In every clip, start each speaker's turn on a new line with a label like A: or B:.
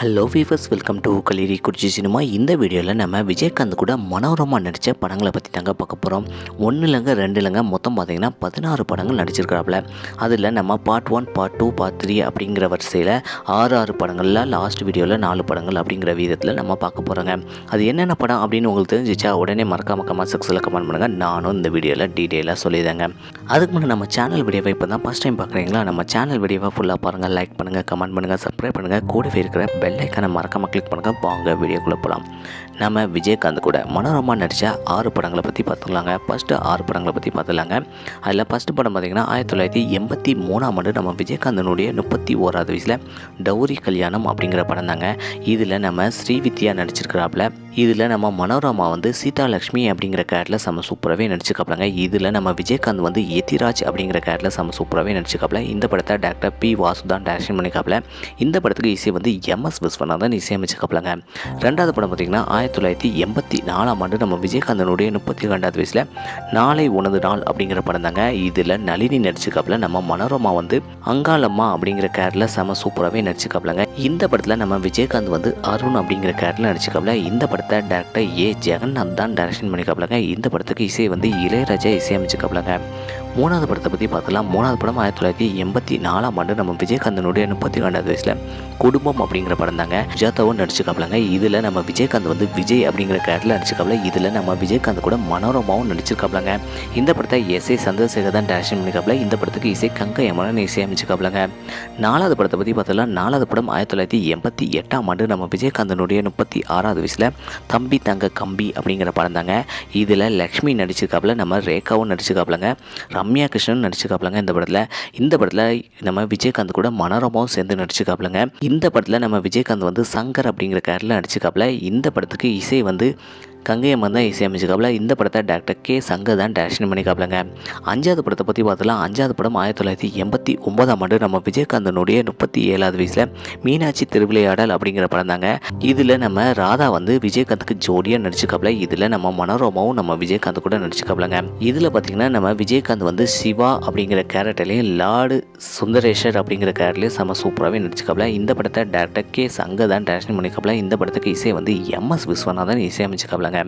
A: Hello viewers welcome to Kaliri Kurichi cinema இந்த வீடியோவில் நம்ம விஜயகாந்த் கூட மனோரமா நடித்த படங்களை பற்றி தாங்க பார்க்க போகிறோம் ஒன்று இல்லைங்க ரெண்டு இல்லைங்க மொத்தம் பார்த்திங்கன்னா பதினாறு படங்கள் நடிச்சிருக்கிறாப்புல அதில் நம்ம part one part two part three அப்படிங்கிற வரிசையில் ஆறு ஆறு படங்களில் லாஸ்ட் வீடியோவில் நாலு படங்கள் அப்படிங்கிற வீதத்தில் நம்ம பார்க்க போகிறோங்க அது என்னென்ன படம் அப்படின்னு உங்களுக்கு தெரிஞ்சிச்சா உடனே மறக்காம கமெண்ட் செக்ஸில் கமெண்ட் பண்ணுங்கள் நானும் இந்த வீடியோவில் டீட்டெயிலாக சொல்லிடுறேங்க. அதுக்கு முன்னே நம்ம சேனல் வீடியோவை இப்போ தான் ஃபஸ்ட் டைம் பார்க்குறீங்களா? நம்ம சேனல் வீடியோவை ஃபுல்லாக பாருங்கள் லைக் பண்ணுங்கள் கமெண்ட் பண்ணுங்கள் சப்ஸ்கிரைப் பண்ணுங்கள் கூடவே இருக்கிற பெல் ஐக்கனை மறக்காமல் கிளிக் பண்ணுங்கள் வாங்க வீடியோக்குள்ளே போகலாம் நம்ம விஜயகாந்த் கூட மனோரமா நடித்த ஆறு படங்களை பற்றி பார்த்துக்கலாங்க. ஃபஸ்ட்டு ஆறு படங்களை பற்றி பார்த்துலாங்க அதில் ஃபஸ்ட்டு படம் பார்த்திங்கன்னா ஆயிரத்தி தொள்ளாயிரத்தி எண்பத்தி மூணாம் ஆண்டு நம்ம விஜயகாந்தனுடைய முப்பத்தி ஓராவது வயசில் டௌரி கல்யாணம் அப்படிங்கிற படம் தாங்க. இதில் நம்ம ஸ்ரீவித்யா நடிச்சிருக்கிறாப்புல இதில் நம்ம மனோரமா வந்து சீதாலக்ஷ்மி அப்படிங்கிற கேரட்டில் செம்ம சூப்பராகவே நடிச்சுக்காப்லங்க இதில் நம்ம விஜயகாந்த் வந்து எதிராஜ் அப்படிங்கிற கேரட்டில் செம்ம சூப்பராகவே நடிச்சுக்காப்ல இந்த படத்தை டாக்டர் பி வாசுதான் டேரக்ஷன் பண்ணிக்காப்பில இந்த படத்துக்கு இசை வந்து எம்எஸ் விஸ்வநாதன் இசையமைச்சுக்காப்லங்க ரெண்டாவது படம் பார்த்திங்கன்னா ஆயிரத்தி ஆயிரத்தி தொள்ளாயிரத்தி எண்பத்தி நாலாம் ஆண்டு நம்ம விஜயகாந்தனுடைய முப்பத்தி ரெண்டாவது வயசில் நாளை உனது நாள் அப்படிங்கிற படம் தாங்க. இதில் நளினி நடிச்சுக்காப்ல நம்ம மனோரமா வந்து அங்காளம்மா அப்படிங்கிற கேரட்டில் செம சூப்பராகவே நடிச்சுக்காப்லங்க இந்த படத்தில் நம்ம விஜயகாந்த் வந்து அருண் அப்படிங்கிற கேரட்டில் நடிச்சுக்காப்ல இந்த படத்தை டேரக்டர் ஏ ஜெகநாத் தான் டைரக்ஷன் பண்ணிக்காப்பிலங்க இந்த படத்துக்கு இசை வந்து இளையராஜா இசையமைச்சுக்காப்லங்க மூணாவது படத்தை பற்றி பார்க்கலாம் மூணாவது படம் ஆயிரத்தி தொள்ளாயிரத்தி எண்பத்தி நாலாம் ஆண்டு நம்ம விஜயகாந்தனுடைய முப்பத்தி ரெண்டாவது வயசில் குடும்பம் அப்படிங்கிற படம் தாங்க. சுஜாதாவும் நடிச்சிருக்காப்லங்க இதில் நம்ம விஜயகாந்த் வந்து விஜய் அப்படிங்கிற கேரட்டில் நடிச்சிருக்காப்ல இதில் நம்ம விஜயகாந்த் கூட மனோரமாவும் நடிச்சிருக்காப்லங்க இந்த படத்தை எஸ் ஏ சந்திரசேகர் தான் டேரக்ஷன் பண்ணிக்காப்ல இந்த படத்துக்கு இசை கங்கை அமரன் இசையமைச்சிருக்காப்லங்க நாலாவது படத்தை பற்றி பார்த்தலாம் நாலாவது படம் ஆயிரத்தி தொள்ளாயிரத்தி எண்பத்தி எட்டாம் ஆண்டு நம்ம விஜயகாந்தனுடைய முப்பத்தி ஆறாவது வயசில் தம்பி தங்க கம்பி அப்படிங்கிற படம் தாங்க. இதில் லக்ஷ்மி நடிச்சிருக்காப்புல. நம்ம ரேகாவும் நடிச்சிருக்காப்புலங்க. ரம்யா கிருஷ்ணன் நடிச்சிருக்காப்புலங்க இந்த படத்தில். இந்த படத்தில் நம்ம விஜயகாந்த் கூட மனோரமாவும் சேர்ந்து நடிச்சிருக்காப்புலங்க இந்த படத்தில் நம்ம விஜயகாந்த் வந்து சங்கர் அப்படிங்கிற கேரில் நடிச்சிருக்காப்புல இந்த படத்துக்கு இசை வந்து கங்கையம்மன் தான் இசையமைச்சிருக்காப்புல இந்த படத்தை டேரக்டர் கே சங்கர் தான் டேரக்ஷன் பண்ணிக்காப்புலங்க அஞ்சாவது படத்தை பற்றி பார்த்தலாம் அஞ்சாவது படம் ஆயிரத்தி தொள்ளாயிரத்தி எண்பத்தி ஒன்பதாம் ஆண்டு நம்ம விஜயகாந்தனுடைய முப்பத்தி ஏழாவது வயசில் மீனாட்சி திருவிளையாடல் அப்படிங்கிற படம் தாங்க இதில் நம்ம ராதா வந்து விஜயகாந்துக்கு ஜோடியாக நடிச்சுக்காப்புல இதில் நம்ம மனோரமாவும் நம்ம விஜயகாந்த் கூட நடிச்சிருக்காப்புலங்க. இதில் பார்த்திங்கன்னா நம்ம விஜயகாந்த் வந்து சிவா அப்படிங்கிற கேரக்டர்லேயும் லார்டு சுந்தரேஷர் அப்படிங்கிற கேரக்டர்லேயும் செம சூப்பராகவே நடிச்சுக்காப்புல இந்த படத்தை டேரக்டர் கே சங்கர் தான் டேரக்ஷன் பண்ணிக்காப்புல இந்த படத்துக்கு இசை வந்து எம்எஸ் விஸ்வநாதன் இசையமைச்சிருக்காப்புலங்க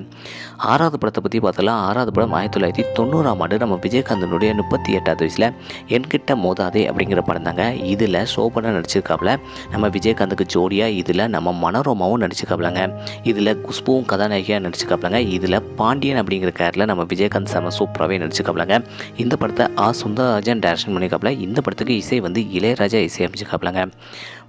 A: ஆறாவது படத்தை பற்றி பார்த்தலாம் ஆறாவது படம் ஆயிரத்தி தொள்ளாயிரத்தி தொண்ணூறாம் ஆண்டு நம்ம விஜயகாந்தனுடைய முப்பத்தி எட்டாவது வயசில் என்கிட்ட மோதாதே அப்படிங்கிற படம் தாங்க. இதில் சோபனா நடிச்சிருக்காப்புல நம்ம விஜயகாந்துக்கு ஜோடியாக இதில் நம்ம மனோரமாவும் நடிச்சிருக்காப்புலங்க இதில் குஷ்புவும் கதாநாயகியாக நடிச்சிருக்காப்புலங்க இதில் பாண்டியன் அப்படிங்கிற கேரில் நம்ம விஜயகாந்த் செம சூப்பராகவே நடிச்சிருக்காப்புலங்க இந்த படத்தை ஆ சுந்தரராஜன் டேரக்ஷன் பண்ணியிருக்காப்புல இந்த படத்துக்கு இசை வந்து இளையராஜா இசையமைச்சிருக்காப்புலங்க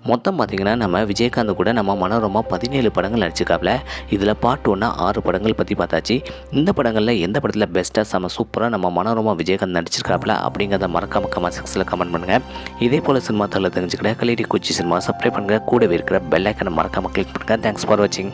A: மொத்தம் பார்த்திங்கன்னா நம்ம விஜயகாந்த் கூட நம்ம மனோரமா பதினேழு படங்கள் நடிச்சிருக்காப்புல இதில் பாட்டு ஒன்றா ஆறு படங்கள் பற்றி பார்த்தாச்சு. இந்த படங்களில் எந்த படத்தில் பெஸ்ட்டாக செம சூப்பராக நம்ம மனோரமா விஜயகாந்த் நடிச்சிருக்காப்புல அப்படிங்கிறத மறக்காம கமெண்ட் செக்ஸில் கமெண்ட் பண்ணுங்கள் இதே போல் சினிமா தலை தெரிஞ்சுக்கிட்ட கலேடி குச்சி சினிமா சப்ஸ்கிரைப் பண்ணுங்கள் கூடவே இருக்கிற பெல் ஐக்கனை மறக்காமல் கிளிக் பண்ணுங்கள் தேங்க்ஸ் ஃபார் வாட்சிங்